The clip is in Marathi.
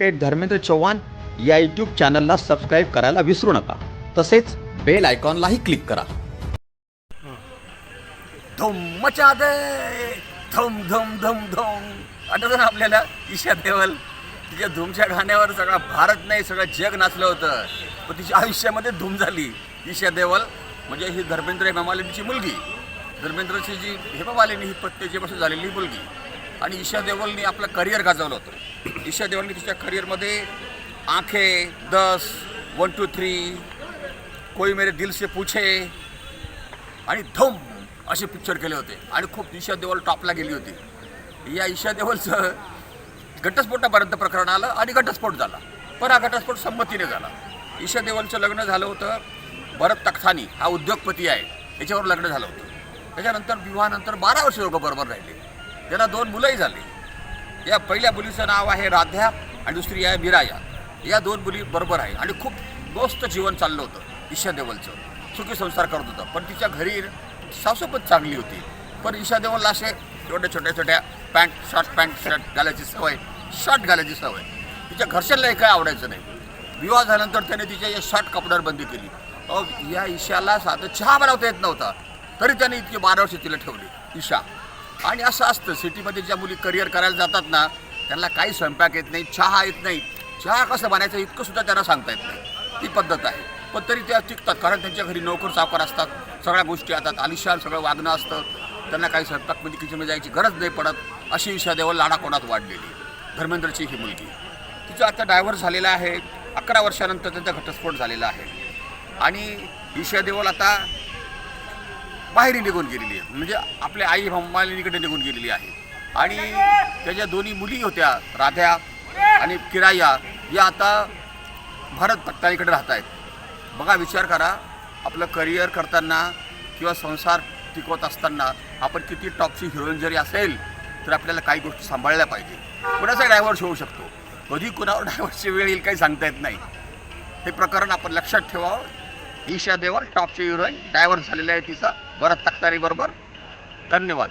ॲडव्होकेट धर्मेंद्र चव्हाण या यूट्यूब चॅनलला सबस्क्राईब करायला विसरू नका. तसेच बेल आयकॉनलाही क्लिक करा. धूम मचा दे. धम धम धूम धूम. आठवतं ना आपल्याला? ईशा देवल. तिच्या धूमच्या गाण्यावर सगळा भारत नाही सगळं जग नाचलं होतं. पण तिच्या आयुष्यामध्ये धूम झाली. ईशा देवल म्हणजे ही धर्मेंद्र हेमामालिनीची मुलगी. धर्मेंद्रची जी हेमामालिनी ही पत्तेच्यापासून झालेली मुलगी. आणि ईशा देवलनी आपलं करिअर गाजवलं होतं. ईशा देवलनी तिच्या करिअरमध्ये आंखे दस वन टू थ्री कोई मेरे दिल से पूछे आणि धम असे पिक्चर केले होते. आणि खूप ईशा देवल टॉपला गेली होती. या ईशा देवलचं घटस्फोटापर्यंत प्रकरण आलं आणि घटस्फोट झाला. पण हा घटस्फोट संमतीने झाला. ईशा देवलचं लग्न झालं होतं भरत तख्तानी हा उद्योगपती आहे. याच्यावर लग्न झालं होतं. त्याच्यानंतर विवाहानंतर बारा वर्ष लोक बरोबर राहिले. त्याला दोन मुलंही झाली. या पहिल्या मुलीचं नाव आहे राध्या आणि दुसरी आहे विराया या दोन मुली बरोबर आहे आणि खूप दोस्त जीवन चाललं होतं ईशा देवलचं. सुखी संसार करत होतं. पण तिच्या घरी सासू पण चांगली होती. पण ईशा देवलला असे छोट्या छोट्या छोट्या पॅन्ट शॉर्ट पॅन्ट शर्ट घालायची सवय शर्ट घालायची सवय. तिच्या घरच्यांनाही काय आवडायचं नाही. विवाह झाल्यानंतर त्याने तिच्या या शर्ट कपड्यावर बंदी केली. अ या ईशाला साधं चहा बनवता येत नव्हता. तरी त्याने इतकी बारा वर्ष तिला ठेवली. ईशा आणि असं असतं सिटीमध्ये ज्या मुली करिअर करायला जातात ना त्यांना काही स्वयंपाक येत नाही चहा येत नाही. चहा कसं बनायचं इतकं सुद्धा त्यांना सांगता येत नाही. ती पद्धत आहे. पण तरी त्या टिकतात कारण त्यांच्या घरी नोकर सावकार असतात. सगळ्या गोष्टी येतात आलिशान सगळं वागणं असतं. त्यांना काही स्वयंपाकमध्ये म्हणजे किचनमध्ये जायची गरज नाही पडत. अशी ईशा देवल लाडाकोणात वाढलेली. धर्मेंद्रची ही मुलगी. तिचा आता डायव्हर्स झालेला आहे. अकरा वर्षानंतर त्यांचा घटस्फोट झालेला आहे. आणि ईशा देवल आता बाहेर निघून गेलेली आहे. म्हणजे आपल्या आई मालिनीकडे निघून गेलेली आहे. आणि त्याच्या दोन्ही मुली होत्या राध्या आणि किराया या आता भारत पट्टाईकडे राहत आहेत. बघा विचार करा आपलं करिअर करताना किंवा संसार टिकवत असताना आपण किती टॉपची हिरोईन जरी असेल तर आपल्याला काही गोष्टी सांभाळल्या पाहिजे. कुणाचा डायव्हर्स होऊ शकतो? कधी कुणावर डायव्हर्सची वेळ येईल काही सांगता येत नाही. हे प्रकरण आपण लक्षात ठेवावं. ईशा देवर टॉपची हिरोईन डायव्हर्स झालेला आहे तिचा. भरत तक्तारी बरोबर. धन्यवाद.